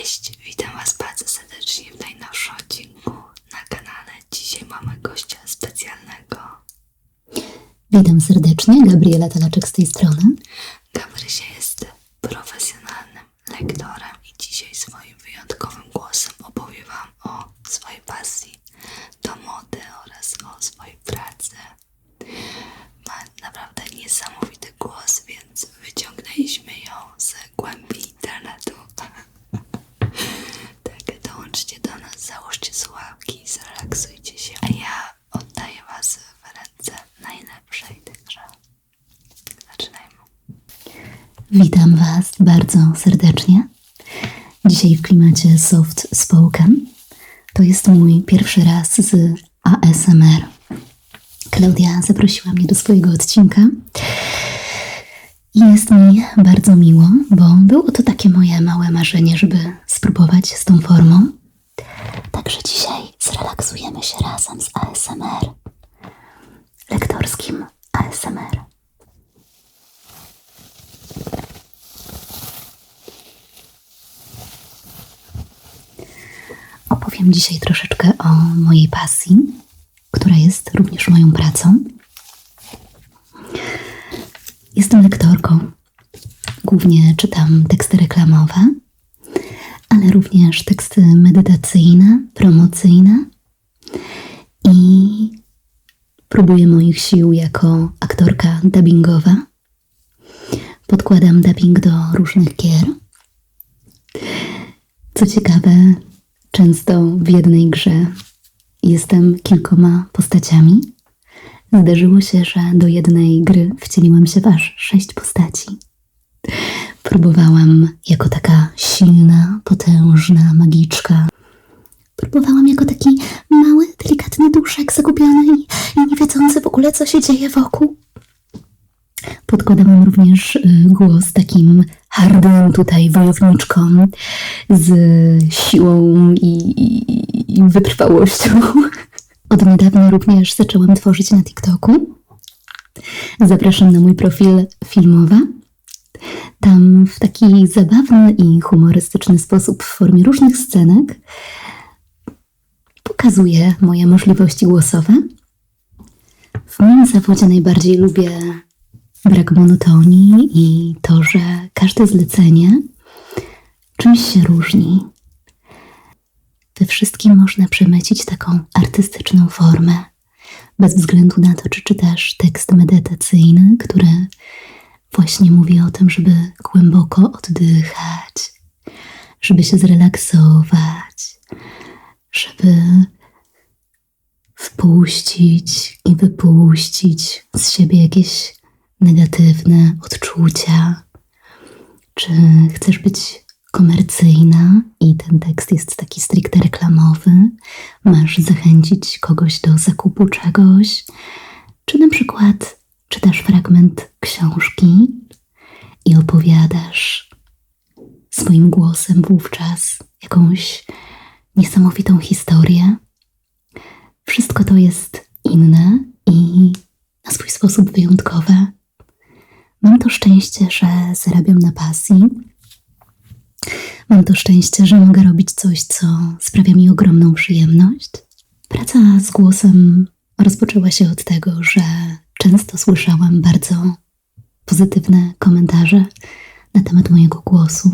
Cześć, witam Was bardzo serdecznie w najnowszym odcinku na kanale. Dzisiaj mamy gościa specjalnego. Witam serdecznie, Gabriela Talaczek z tej strony. Gabrysia jest profesjonalnym lektorem i dzisiaj swoim wyjątkowym głosem opowie Wam o swojej pasji do mody oraz o swojej pracy. Ma naprawdę niesamowity głos, więc wyciągnęliśmy ją z głębi internetu. Tak, dołączcie do nas, załóżcie słuchawki, zrelaksujcie się, a ja oddaję Was w ręce najlepszej, także zaczynajmy. Witam Was bardzo serdecznie. Dzisiaj w klimacie soft spoken. To jest mój pierwszy raz z ASMR. Klaudia zaprosiła mnie do swojego odcinka. I jest mi bardzo miło, bo było to takie moje małe marzenie, żeby spróbować z tą formą. Także dzisiaj zrelaksujemy się razem z ASMR. Lektorskim ASMR. Opowiem dzisiaj troszeczkę o mojej pasji, która jest również moją pracą. Jestem lektorką. Głównie czytam teksty reklamowe, ale również teksty medytacyjne, promocyjne i próbuję moich sił jako aktorka dubbingowa. Podkładam dubbing do różnych gier. Co ciekawe, często w jednej grze jestem kilkoma postaciami. Zdarzyło się, że do jednej gry wcieliłam się w aż sześć postaci. Próbowałam jako taka silna, potężna magiczka. Próbowałam jako taki mały, delikatny duszek zagubiony i, i nie wiedzący w ogóle, co się dzieje wokół. Podkładałam również y, głos takim hardym tutaj wojowniczkom z siłą i, i, i wytrwałością. Od niedawna również zaczęłam tworzyć na TikToku. Zapraszam na mój profil filmowa. Tam w taki zabawny i humorystyczny sposób, w formie różnych scenek, pokazuję moje możliwości głosowe. W moim zawodzie najbardziej lubię brak monotonii i to, że każde zlecenie czymś się różni. We wszystkim można przemycić taką artystyczną formę, bez względu na to, czy czytasz tekst medytacyjny, który właśnie mówi o tym, żeby głęboko oddychać, żeby się zrelaksować, żeby wpuścić i wypuścić z siebie jakieś negatywne odczucia, czy chcesz być komercyjna i ten tekst jest taki stricte reklamowy, masz zachęcić kogoś do zakupu czegoś, czy na przykład czytasz fragment książki i opowiadasz swoim głosem wówczas jakąś niesamowitą historię. Wszystko to jest inne i na swój sposób wyjątkowe. Mam to szczęście, że zarabiam na pasji. Mam to szczęście, że mogę robić coś, co sprawia mi ogromną przyjemność. Praca z głosem rozpoczęła się od tego, że często słyszałam bardzo pozytywne komentarze na temat mojego głosu.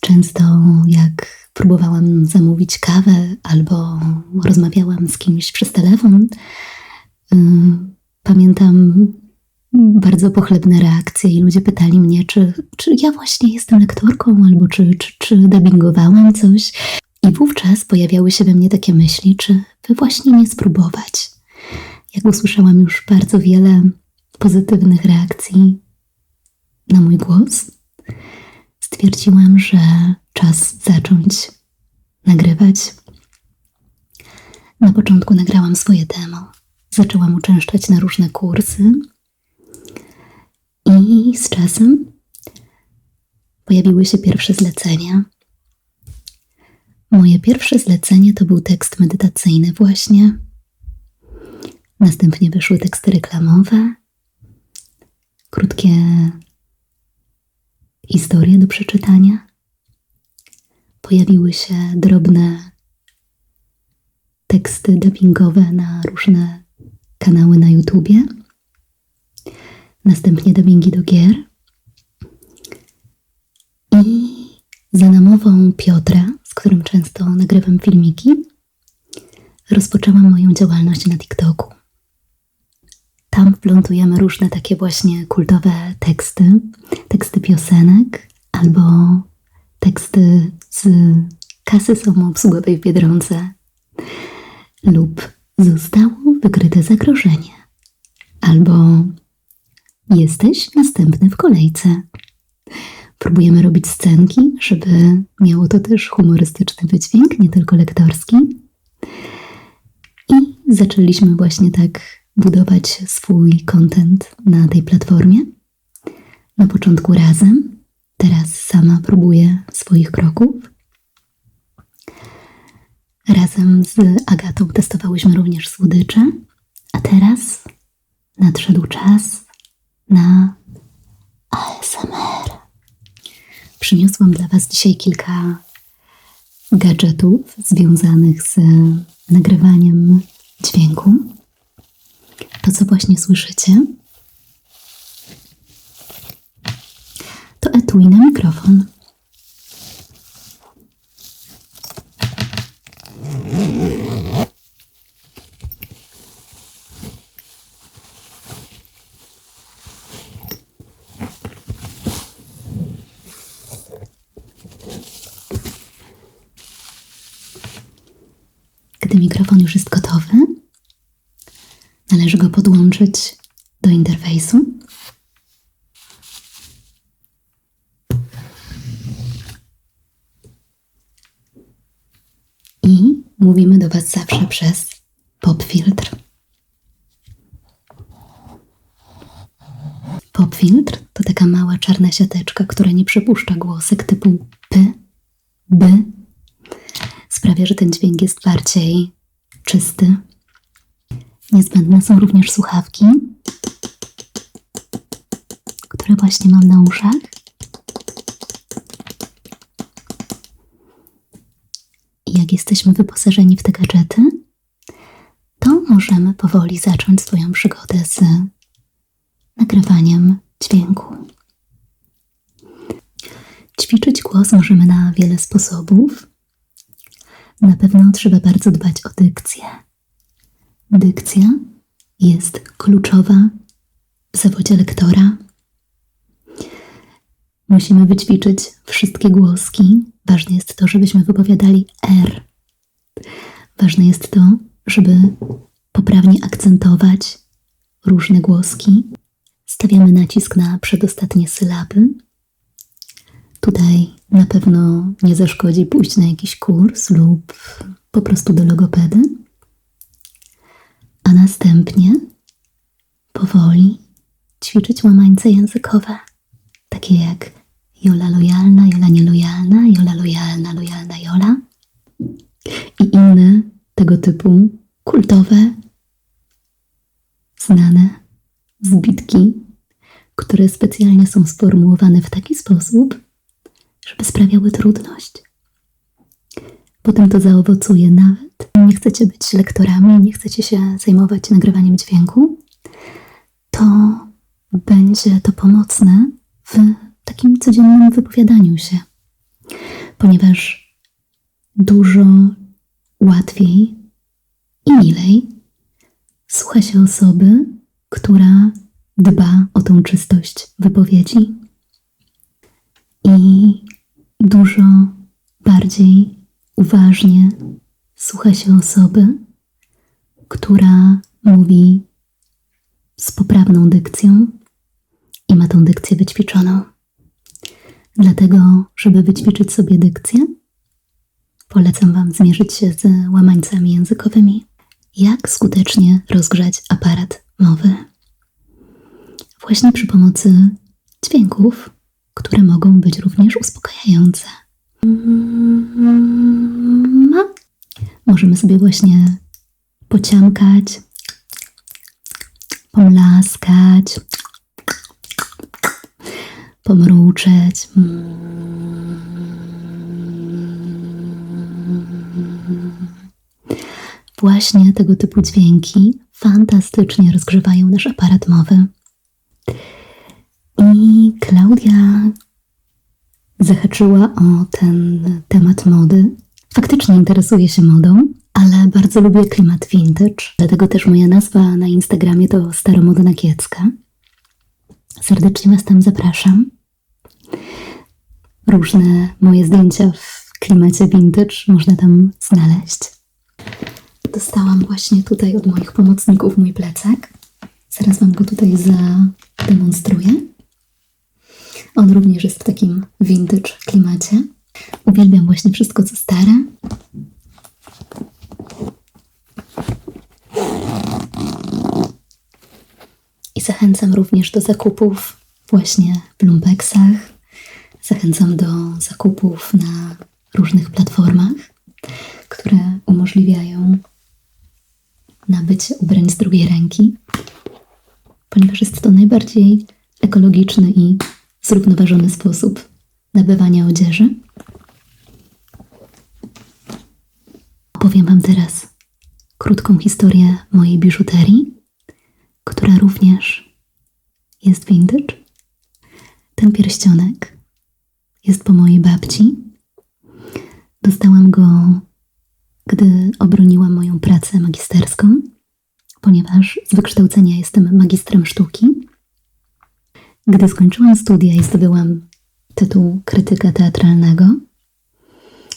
Często, jak próbowałam zamówić kawę albo rozmawiałam z kimś przez telefon, yy, pamiętam bardzo pochlebne reakcje i ludzie pytali mnie, czy, czy ja właśnie jestem lektorką, albo czy, czy, czy dubbingowałam coś. I wówczas pojawiały się we mnie takie myśli, czy by właśnie nie spróbować. Jak usłyszałam już bardzo wiele pozytywnych reakcji na mój głos, stwierdziłam, że czas zacząć nagrywać. Na początku nagrałam swoje demo. Zaczęłam uczęszczać na różne kursy, i z czasem pojawiły się pierwsze zlecenia. Moje pierwsze zlecenie to był tekst medytacyjny, właśnie. Następnie wyszły teksty reklamowe, krótkie historie do przeczytania. pojawiły się drobne teksty dubbingowe na różne kanały na YouTubie. Następnie dubbingi do gier. I za namową Piotra, z którym często nagrywam filmiki, rozpoczęłam moją działalność na TikToku. Tam wplątujemy różne takie właśnie kultowe teksty, teksty piosenek albo teksty z kasy samoobsługowej w Biedronce lub zostało wykryte zagrożenie albo jesteś następny w kolejce. Próbujemy robić scenki, żeby miało to też humorystyczny wydźwięk, nie tylko lektorski. I zaczęliśmy właśnie tak budować swój content na tej platformie. Na początku razem, teraz sama próbuję swoich kroków. Razem z Agatą testowałyśmy również słodycze, a teraz nadszedł czas na ASMR. Przyniosłam dla Was dzisiaj kilka gadżetów związanych z nagrywaniem dźwięku. To, co właśnie słyszycie, to etui na mikrofon. Mikrofon już jest gotowy, należy go podłączyć do interfejsu. I mówimy do Was zawsze przez popfiltr. Popfiltr to taka mała czarna siateczka, która nie przepuszcza głosek typu p, b. Sprawia, że ten dźwięk jest bardziej czysty. Niezbędne są również słuchawki, które właśnie mam na uszach. Jak jesteśmy wyposażeni w te gadżety, to możemy powoli zacząć swoją przygodę z nagrywaniem dźwięku. Ćwiczyć głos możemy na wiele sposobów. Na pewno trzeba bardzo dbać o dykcję. Dykcja jest kluczowa w zawodzie lektora. Musimy wyćwiczyć wszystkie głoski. Ważne jest to, żebyśmy wypowiadali R. Ważne jest to, żeby poprawnie akcentować różne głoski. Stawiamy nacisk na przedostatnie sylaby. Tutaj na pewno nie zaszkodzi pójść na jakiś kurs lub po prostu do logopedy. A następnie powoli ćwiczyć łamańce językowe, takie jak Jola lojalna, Jola nielojalna, Jola lojalna, lojalna Jola i inne tego typu kultowe, znane zbitki, które specjalnie są sformułowane w taki sposób, żeby sprawiały trudność. Potem to zaowocuje nawet. Nie chcecie być lektorami, nie chcecie się zajmować nagrywaniem dźwięku, to będzie to pomocne w takim codziennym wypowiadaniu się, ponieważ dużo łatwiej i milej słucha się osoby, która dba o tą czystość wypowiedzi i dużo bardziej uważnie słucha się osoby, która mówi z poprawną dykcją i ma tą dykcję wyćwiczoną. Dlatego, żeby wyćwiczyć sobie dykcję, polecam Wam zmierzyć się z łamańcami językowymi. Jak skutecznie rozgrzać aparat mowy? Właśnie przy pomocy dźwięków, które mogą być również uspokajające. Mm-hmm. Możemy sobie właśnie pociamkać, pomlaskać, pomruczeć. Właśnie tego typu dźwięki fantastycznie rozgrzewają nasz aparat mowy. I Klaudia zahaczyła o ten temat mody. Faktycznie interesuje się modą, ale bardzo lubię klimat vintage. Dlatego też moja nazwa na Instagramie to Staromodna Kiecka. Serdecznie Was tam zapraszam. Różne moje zdjęcia w klimacie vintage można tam znaleźć. Dostałam właśnie tutaj od moich pomocników mój plecak. Zaraz Wam go tutaj zademonstruję. On również jest w takim vintage klimacie. Uwielbiam właśnie wszystko, co stare. I zachęcam również do zakupów właśnie w lumpeksach. Zachęcam do zakupów na różnych platformach, które umożliwiają nabycie ubrań z drugiej ręki, ponieważ jest to najbardziej ekologiczny i zrównoważony sposób nabywania odzieży. Opowiem Wam teraz krótką historię mojej biżuterii, która również jest vintage. Ten pierścionek jest po mojej babci. Dostałam go, gdy obroniłam moją pracę magisterską, ponieważ z wykształcenia jestem magistrem sztuki. Gdy skończyłam studia i zdobyłam tytuł krytyka teatralnego,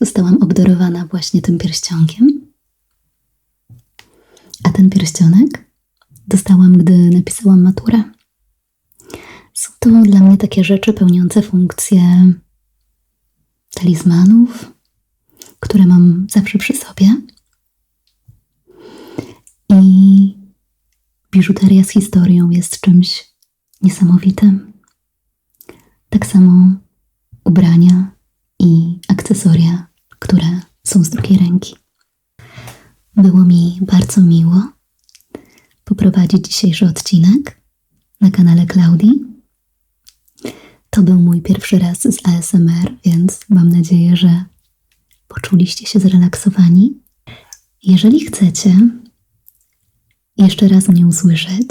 zostałam obdarowana właśnie tym pierścionkiem. A ten pierścionek dostałam, gdy napisałam maturę. Są to dla mnie takie rzeczy pełniące funkcję talizmanów, które mam zawsze przy sobie. I biżuteria z historią jest czymś niesamowitym. Tak samo ubrania i akcesoria, które są z drugiej ręki. Było mi bardzo miło poprowadzić dzisiejszy odcinek na kanale Klaudii. To był mój pierwszy raz z ASMR, więc mam nadzieję, że poczuliście się zrelaksowani. Jeżeli chcecie jeszcze raz mnie usłyszeć,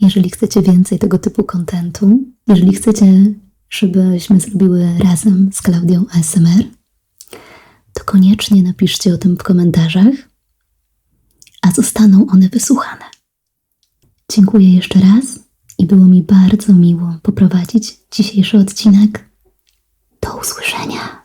jeżeli chcecie więcej tego typu kontentu, jeżeli chcecie, żebyśmy zrobiły razem z Klaudią ASMR, to koniecznie napiszcie o tym w komentarzach, a zostaną one wysłuchane. Dziękuję jeszcze raz i było mi bardzo miło poprowadzić dzisiejszy odcinek. Do usłyszenia.